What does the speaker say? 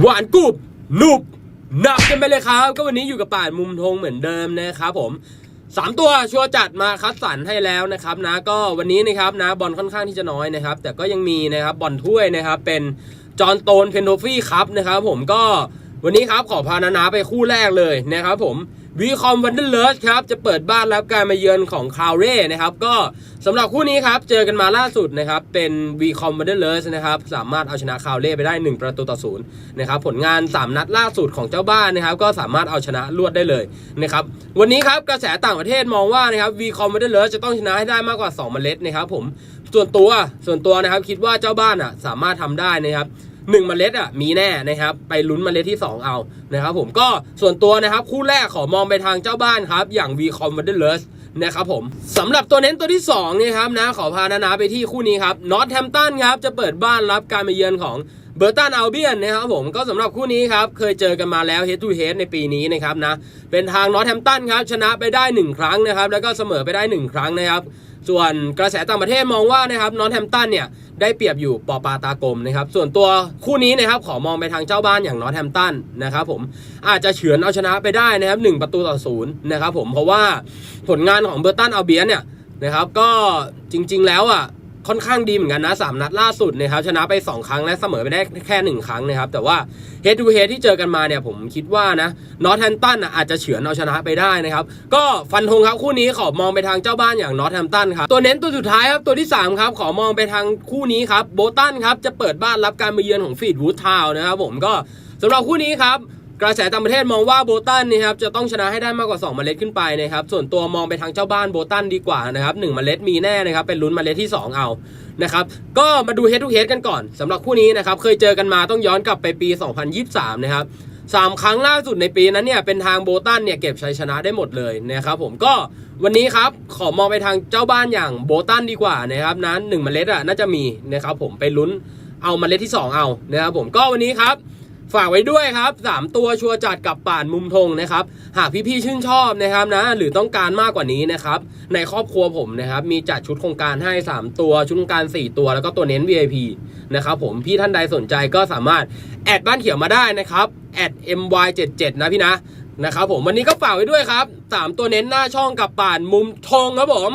หวานกรุบหนุบหนับกันไปเลยครับ ก็วันนี้อยู่กับป่านมุมทงเหมือนเดิมนะครับผมสามตัวชัวร์จัดมาคัดสรรให้แล้วนะครับนะก็วันนี้นะครับนะบอลค่อนข้างที่จะน้อยนะครับ แต่ก็ยังมีนะครับบอลถ้วยนะครับ เป็นจอห์นโตนเพนโทฟี่ครับนะครับ ผมก็วันนี้ครับขอพานานาไปคู่แรกเลยนะครับ ผม วีคอมวันเดอร์เลิร์ครับ จะเปิดบ้านรับการมาเยือนของคาวเร่นะครับ ก็สำหรับคู่นี้ครับ เจอกันมาล่าสุดนะครับ เป็นวีคอมวันเดอร์เลิร์นะครับ สามารถเอาชนะคาวเร่ไปได้ 1 ประตูต่อศูนย์นะครับ ผลงาน 3 นัดล่าสุดของเจ้าบ้านนะครับ ก็สามารถเอาชนะรวดได้เลยนะครับ วันนี้ครับกระแสต่างประเทศมองว่านะครับวีคอมวันเดอร์เลิร์จะต้องชนะให้ได้มากกว่า2เมล็ดนะครับผมส่วนตัวส่วนตัวนะครับคิดว่าเจ้าบ้านอะสามารถทำได้นะครับ หนึ่งเมล็ดอะมีแน่นะครับไปลุ้นเมล็ดที่ 2 เอานะครับผมก็ส่วนตัวนะครับคู่แรกขอมองไปทางเจ้าบ้านครับ อย่าง v c o m w a n d e r l e r s นะครับผมสำหรับตัวเน้นตัวที่2นี่ครับนะขอพานานาไปที่คู่นี้ครับนอตแฮมตันครับจะเปิดบ้านรับการมาเยือนของเบอร์ตันอัลเบียนนะครับผมก็สำหรับคู่นี้ครับ เคยเจอกันมาแล้ว head to h e a ในปีนี้นะครับนะ เป็นทางนอตแฮมตันครับ ชนะไปได้ 1 ครั้งนะครับ แล้วก็เสมอไปได้ 1 ครั้งนะครับ ส่วนกระแสต่างประเทศมองว่านะครับนอตแฮมตันเนี่ย ได้เปรียบอยู่ปอปาตากลมนะครับ ส่วนตัวคู่นี้นะครับขอมองไปทางเจ้าบ้านอย่างนอตแฮมตันนะครับผมอาจจะเฉือนเอาชนะไปได้นะครับหนึ่งประตูต่อศูนย์นะครับผมเพราะว่าผลงานของเบอร์ตันเอาเบียนเนี่ยนะครับก็จริง ๆ แล้วอะ ค่อนข้างดีเหมือนกันนะสามนัดล่าสุดนะครับชนะไป 2 ครั้งและเสมอไปได้แค่ 1 ครั้งนะครับ แต่ว่าเฮด o ูเฮดที่เจอกันมาเนี่ยผมคิดว่านะนอตแฮมตันอาจจะเฉือนเอาชนะไปได้นะครับ ก็ฟันธงครับคู่นี้ขอมองไปทางเจ้าบ้านอย่างนอตแฮมตันครับตัวเน้นตัวสุดท้ายครับตัวที่ 3 ครับขอมองไปทางคู่นี้ครับโบตันครับจะเปิดบ้านรับการมาเยือนของฟีดวูดทาวน์นะครับผมก็สำหรับคู่นี้ครับ กระแสต่างประเทศมองว่าโบตันนะครับจะต้องชนะให้ได้มากกว่า 2 เมล็ดขึ้นไปนะครับส่วนตัวมองไปทางเจ้าบ้านโบตันดีกว่านะครับ1เมล็ดมีแน่นะครับเป็นลุ้นเมล็ดที่ 2 เอานะครับก็มาดูเฮด o ูเฮดกันก่อนสำหรับคู่นี้นะครับเคยเจอกันมาต้องย้อนกลับไปปี 2023 นะครับสามครั้งล่าสุดในปีนั้นเนี่ยเป็นทางโบตันเนี่ยเก็บชัยชนะได้หมดเลยนะครับผมก็วันนี้ครับขอมองไปทางเจ้าบ้านอย่างโบตันดีกว่านะครับนั้นหนึ่งเมล็ดอะน่าจะมีนะครับผมไปลุ้นเอาเมล็ดที่ 2 เอานะครับผมก็วันนี้ครับ ฝากไว้ด้วยครับ 3 ตัวชัวร์จัดกับป่านมุมธงนะครับ หากพี่ๆชื่นชอบนะครับนะ หรือต้องการมากกว่านี้นะครับ ในครอบครัวผมนะครับมีจัดชุดโครงการให้ 3 ตัวชุดโครงการ 4 ตัวแล้วก็ตัวเน้น VIP นะครับผมพี่ท่านใดสนใจก็สามารถแอดบ้านเขียวมาได้นะครับแอด my77 นะพี่นะนะครับผมวันนี้ก็ฝากไว้ด้วยครับ 3 ตัวเน้นหน้าช่องกับป่านมุมธงครับผม